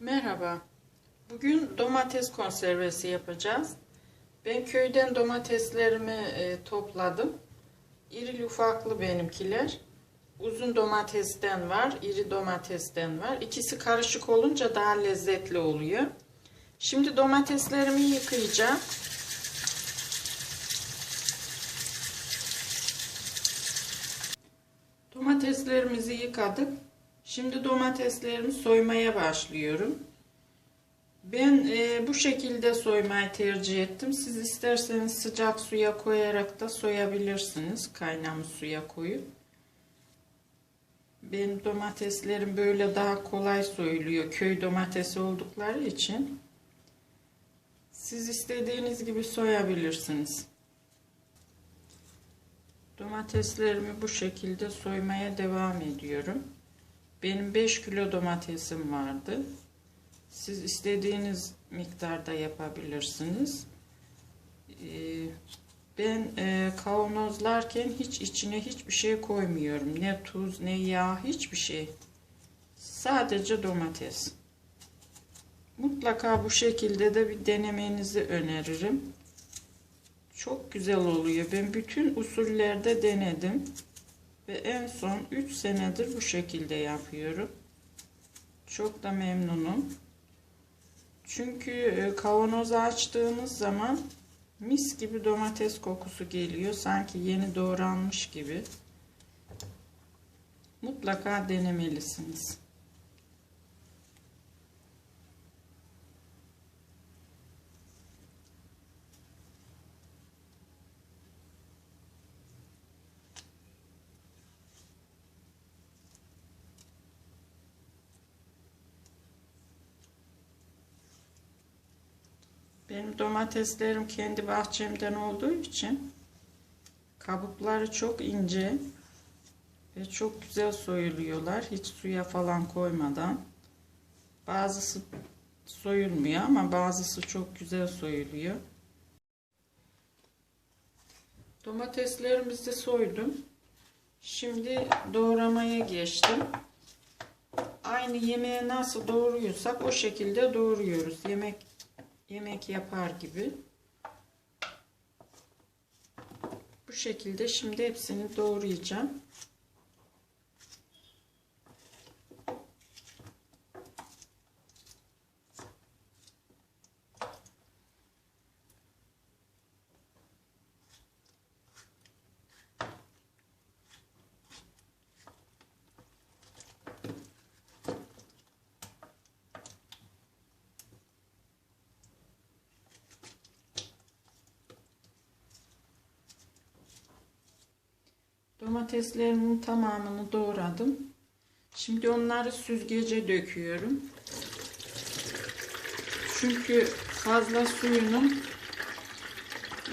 Merhaba. Bugün domates konservesi yapacağız. Ben köyden domateslerimi e, topladım. İrili ufaklı benimkiler. Uzun domatesten var, iri domatesten var. İkisi karışık olunca daha lezzetli oluyor. Şimdi domateslerimi yıkayacağım. Domateslerimizi yıkadık. Şimdi domateslerimi soymaya başlıyorum. Ben e, bu şekilde soymayı tercih ettim. Siz isterseniz sıcak suya koyarak da soyabilirsiniz. Kaynamış suya koyup. Benim domateslerim böyle daha kolay soyuluyor. Köy domatesi oldukları için. Siz istediğiniz gibi soyabilirsiniz. Domateslerimi bu şekilde soymaya devam ediyorum. Benim 5 kilo domatesim vardı. Siz istediğiniz miktarda yapabilirsiniz. Ee, ben e, kavanozlarken hiç içine hiçbir şey koymuyorum. Ne tuz, ne yağ, hiçbir şey. Sadece domates. Mutlaka bu şekilde de bir denemenizi öneririm. Çok güzel oluyor. Ben bütün usullerde denedim. Ve en son 3 senedir bu şekilde yapıyorum. Çok da memnunum. Çünkü e, kavanozu açtığınız zaman mis gibi domates kokusu geliyor. Sanki yeni doğranmış gibi. Mutlaka denemelisiniz. Benim domateslerim kendi bahçemden olduğu için kabukları çok ince ve çok güzel soyuluyorlar. Hiç suya falan koymadan. Bazısı soyulmuyor ama bazısı çok güzel soyuluyor. Domateslerimizi soydum. Şimdi doğramaya geçtim. Aynı yemeğe nasıl doğruyorsak o şekilde doğruyoruz. Yemek yemek yapar gibi. Bu şekilde şimdi hepsini doğrayacağım. Domateslerimin tamamını doğradım. Şimdi onları süzgece döküyorum. Çünkü fazla suyunun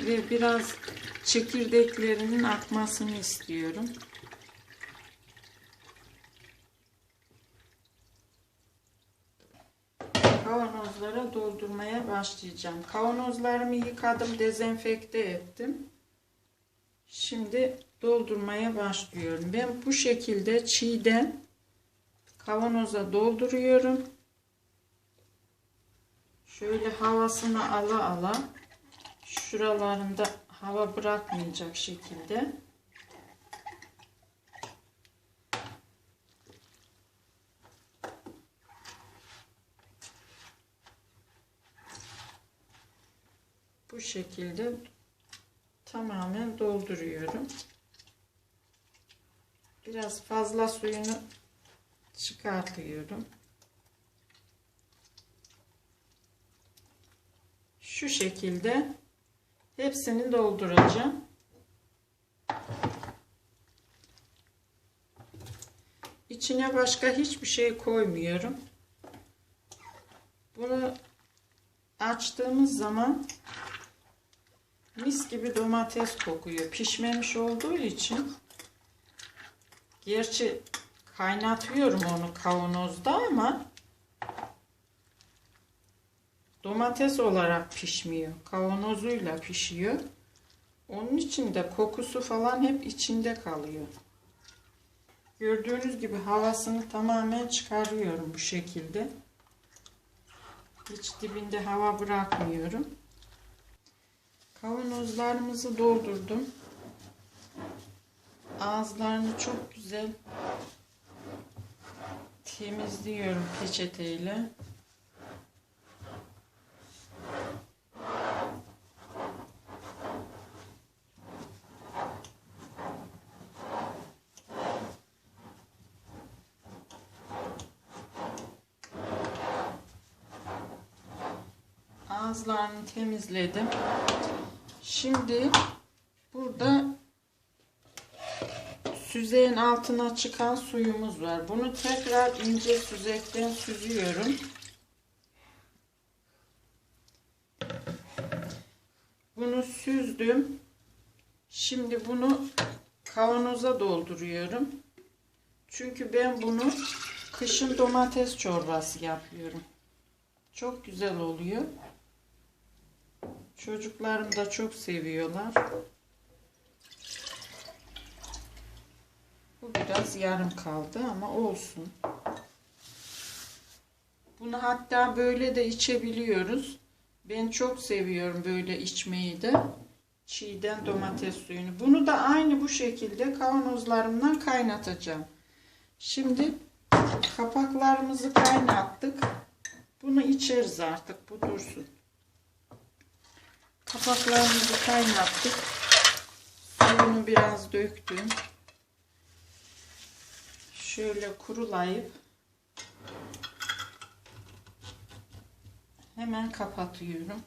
ve biraz çekirdeklerinin akmasını istiyorum. Kavanozlara doldurmaya başlayacağım. Kavanozlarımı yıkadım, dezenfekte ettim. Şimdi doldurmaya başlıyorum. Ben bu şekilde çiğden kavanoza dolduruyorum. Şöyle havasını ala ala şuralarında hava bırakmayacak şekilde bu şekilde tamamen dolduruyorum. Biraz fazla suyunu çıkartıyorum. Şu şekilde hepsini dolduracağım. İçine başka hiçbir şey koymuyorum. Bunu açtığımız zaman mis gibi domates kokuyor. Pişmemiş olduğu için gerçi kaynatıyorum onu kavanozda ama domates olarak pişmiyor. Kavanozuyla pişiyor. Onun için de kokusu falan hep içinde kalıyor. Gördüğünüz gibi havasını tamamen çıkarıyorum bu şekilde. Hiç dibinde hava bırakmıyorum. Kavanozlarımızı doldurdum. Ağızlarını çok güzel temizliyorum peçeteyle. ağızlarını temizledim. Şimdi süzeyin altına çıkan suyumuz var. Bunu tekrar ince süzekten süzüyorum. Bunu süzdüm. Şimdi bunu kavanoza dolduruyorum. Çünkü ben bunu kışın domates çorbası yapıyorum. Çok güzel oluyor. Çocuklarım da çok seviyorlar. Bu biraz yarım kaldı ama olsun. Bunu hatta böyle de içebiliyoruz. Ben çok seviyorum böyle içmeyi de. Çiğden domates suyunu. Bunu da aynı bu şekilde kavanozlarımdan kaynatacağım. Şimdi kapaklarımızı kaynattık. Bunu içeriz artık. Bu dursun. Kapaklarımızı kaynattık. Suyunu biraz döktüm. Şöyle kurulayıp hemen kapatıyorum.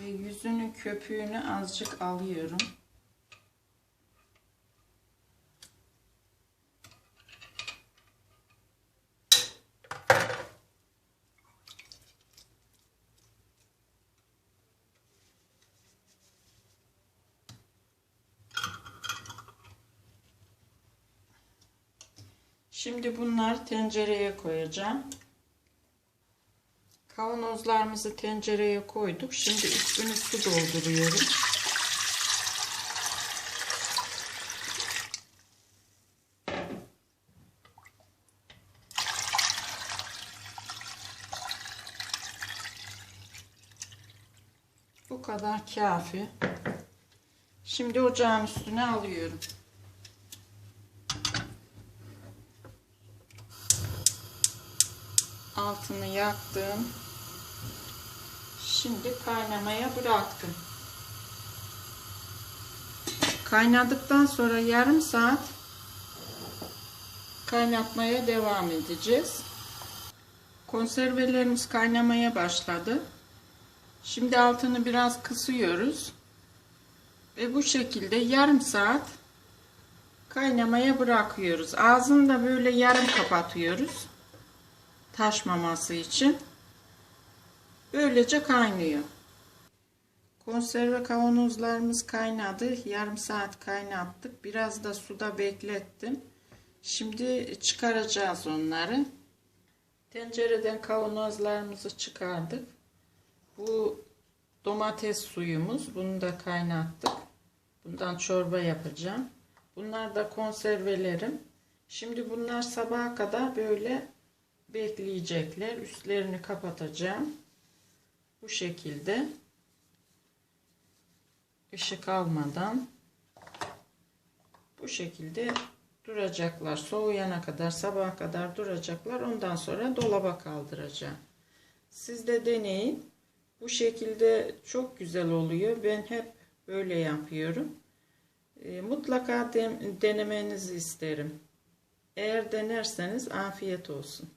ve yüzünün köpüğünü azıcık alıyorum. Şimdi bunları tencereye koyacağım. Kavanozlarımızı tencereye koyduk. Şimdi üstüne su dolduruyorum. Bu kadar kafi. Şimdi ocağın üstüne alıyorum. Altını yaktım. Şimdi kaynamaya bıraktım. Kaynadıktan sonra yarım saat kaynatmaya devam edeceğiz. Konservelerimiz kaynamaya başladı. Şimdi altını biraz kısıyoruz. Ve bu şekilde yarım saat kaynamaya bırakıyoruz. Ağzını da böyle yarım kapatıyoruz. Taşmaması için. Böylece kaynıyor. Konserve kavanozlarımız kaynadı. Yarım saat kaynattık. Biraz da suda beklettim. Şimdi çıkaracağız onları. Tencereden kavanozlarımızı çıkardık. Bu domates suyumuz. Bunu da kaynattık. Bundan çorba yapacağım. Bunlar da konservelerim. Şimdi bunlar sabaha kadar böyle bekleyecekler. Üstlerini kapatacağım. Bu şekilde ışık almadan bu şekilde duracaklar. Soğuyana kadar sabaha kadar duracaklar. Ondan sonra dolaba kaldıracağım. Siz de deneyin. Bu şekilde çok güzel oluyor. Ben hep böyle yapıyorum. E, mutlaka denemenizi isterim. Eğer denerseniz afiyet olsun.